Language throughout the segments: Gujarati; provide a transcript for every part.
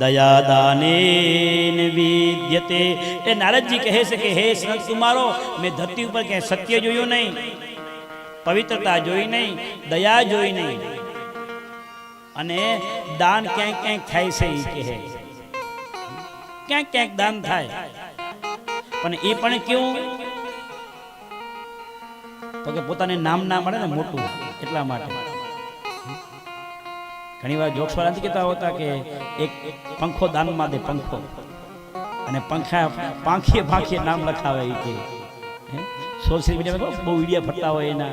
દયાદાને વિદ્યતે। એ નારદજી કહે છે કે, હે સંત કુમારો, મેં ધરતી ઉપર ક્યાંય સત્ય જોયું નહીં, પવિત્રતા જોઈ નહીં, દયા જોઈ નહીં, અને દાન ક્યાંક ક્યાંક થાય છે એ કહે। ક્યાંક ક્યાંક દાન થાય, પણ એ પણ કેવું? તો કે પોતાને નામ ના મળે ને મોટું, એટલા માટે। ઘણી વાર જોક્સવાળા નથી કહેતા હોતા કે એક પંખો દાનમાં દે, પંખો. અને પંખા પાંખીએ પાંખીએ નામ લખાવે એ કે. સોશિયલ મીડિયામાં બહુ વિડીયા ફરતા હોય એના.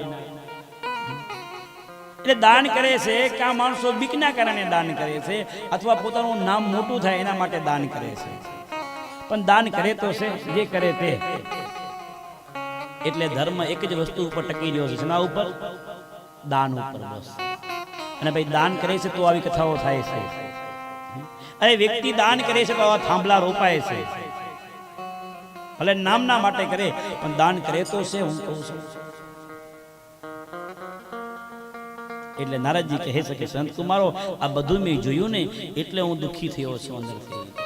એટલે દાન કરે છે કે આ માણસો બીકના કારણે દાન કરે છે, અથવા પોતાનું નામ મોટું થાય એના માટે દાન કરે છે. પણ દાન કરે તો છે, જે કરે તે. એટલે ધર્મ એક જ વસ્તુ ઉપર ટકી રહ્યો છે. શેના ઉપર? દાન ઉપર બસ. અને ભાઈ દાન કરે છે તો આવી કથાઓ થાય છે. અરે વ્યક્તિ દાન કરે છે તો આવા થાંભલા રોપાય છે. ભલે નામના માટે કરે, પણ દાન કરે તો છે હું કહું છું. એટલે નારદજી કહે છે કે સંત કુમારો, આ બધું મેં જોયું ને, એટલે હું દુઃખી થયો છું અંદરથી.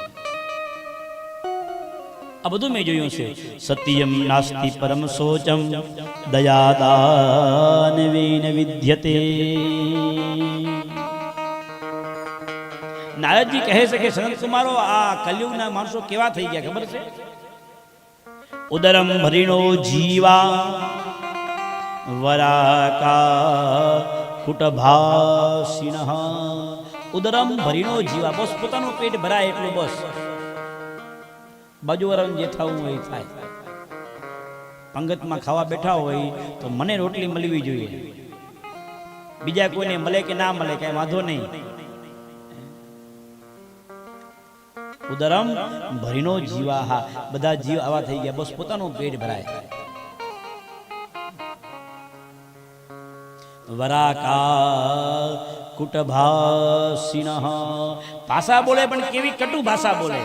આ બધું મેં જોયું છે. સત્યમ નાસ્તિ પરમ શોચમ દયાદાનવીન વિદ્યતે. નારદજી કહે છે કે સંત કુમારો આ કલયુગના માણસો કેવા થઈ ગયા ખબર છે? ઉદરમ ભરીણો જીવા વરાકા કુટભાસિન ઉદરમ ભરીણો જીવા બસ પોતાનું પેટ ભરાય એટલું બસ. બાજુવાળાનું જે થવું હોય થાય. પંગતમાં ખાવા બેઠા હોય તો મને રોટલી મળવી જોઈએ. બીજા કોઈને મળે કે ના મળે કઈ વાંધો નહીં. ઉદરમ ભરીનો જીવાહા. બધા જીવ આવા થઈ ગયા. બસ પોતાનું પેટ ભરાય. વરાકા કુટભાસિન. ભાષા બોલે પણ કેવી કટુ ભાષા બોલે?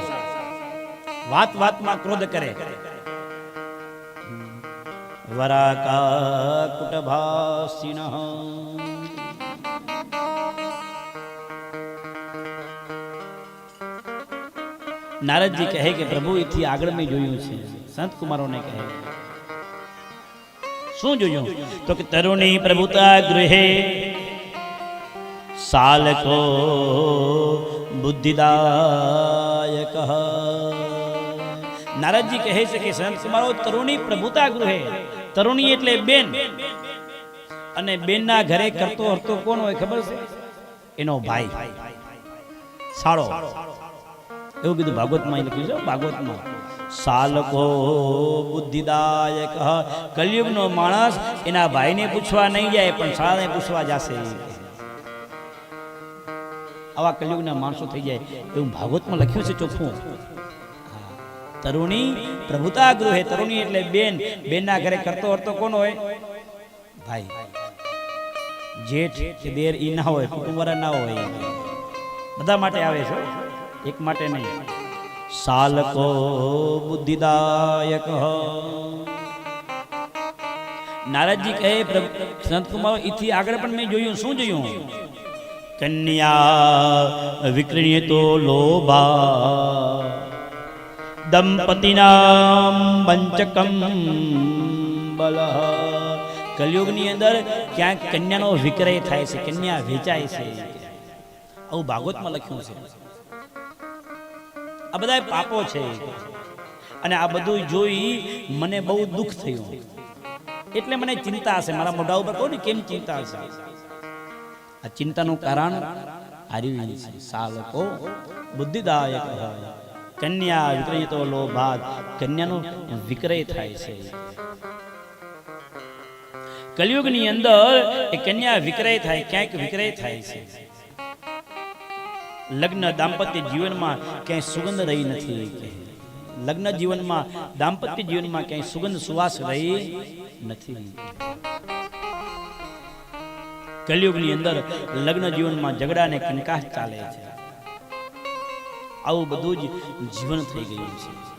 વાત વાતમાં ક્રોધ કરે. વરાકા કુટભાસિન નારદજી કહે કે પ્રભુ, એથી આગળ મેં જોયું છે. સંત કુમારોને કહે. શું જોયું? તો કે તરુણી પ્રભુતા ગૃહે સાલકો બુદ્ધિદાયક. નારદજી કહે છે કે સંત કુમારો તરુણી પ્રભુતા ગૃહે. તરુણી એટલે બેન. અને બેનના ઘરે કરતો હરતો કોણ હોય ખબર છે? એનો ભાઈ. સાળો. એવું કીધું ભાગવતમાં લખ્યું છે? ભાગવતમાં. સાલકો બુદ્ધિદાયક કલયુગનો માણસ એના ભાઈને પૂછવા નહીં જાય, પણ શાળાને પૂછવા જશે. આવા કલયુગના માણસો થઈ જાય. એવું ભાગવતમાં લખ્યું છે ચોખ્ખું. તરુણી પ્રભુતા ગૃહે તરુણી એટલે બેન. બેનના ઘરે કરતો હરતો કોણ હોય? ભાઈ. જેઠ, કે દેર ઈ ના હોય, કુટુંબવાળા ના હોય. બધા માટે આવે છે એક માટે નહીં. સાલકો બુદ્ધિદાયક નારદજી કહે, પ્રભુ, સંત કુમાર, ઈથી આગળ પણ મેં જોયું. શું જોયું? કન્યા વિક્રણીય તો લોભા. દંપતિનામ પંચકમ બલ કલયુગની અંદર ક્યાંક કન્યાનો વિક્રય થાય છે, કન્યા વેચાય છે. આવું ભાગવતમાં લખ્યું છે. આ બધા પાપો છે. અને આ બધું જોઈ મને બહુ દુઃખ થયું. એટલે મને ચિંતા હશે. મારા મોઢા ઉપર કહું ને, કેમ ચિંતા હશે? આ ચિંતાનું કારણ આર્યું છે. સાલકો બુદ્ધિદાયક હોય. કન્યા વિક્રયતો લોભાત કન્યાનો વિક્રય થાય છે. કલયુગની અંદર એ કન્યા વિક્રય થાય, ક્યાંક વિક્રય થાય છે. લગ્ન દાંપત્ય જીવનમાં ક્યાંય સુગંધ રહી નથી લગ્ન જીવનમાં દાંપત્ય જીવનમાં ક્યાંય સુગંધ સુવાસ રહી નથી. કલયુગની અંદર લગ્ન જીવનમાં ઝઘડા ને કંકાસ ચાલે છે. આવું બધું જ જીવન થઈ ગયું છે.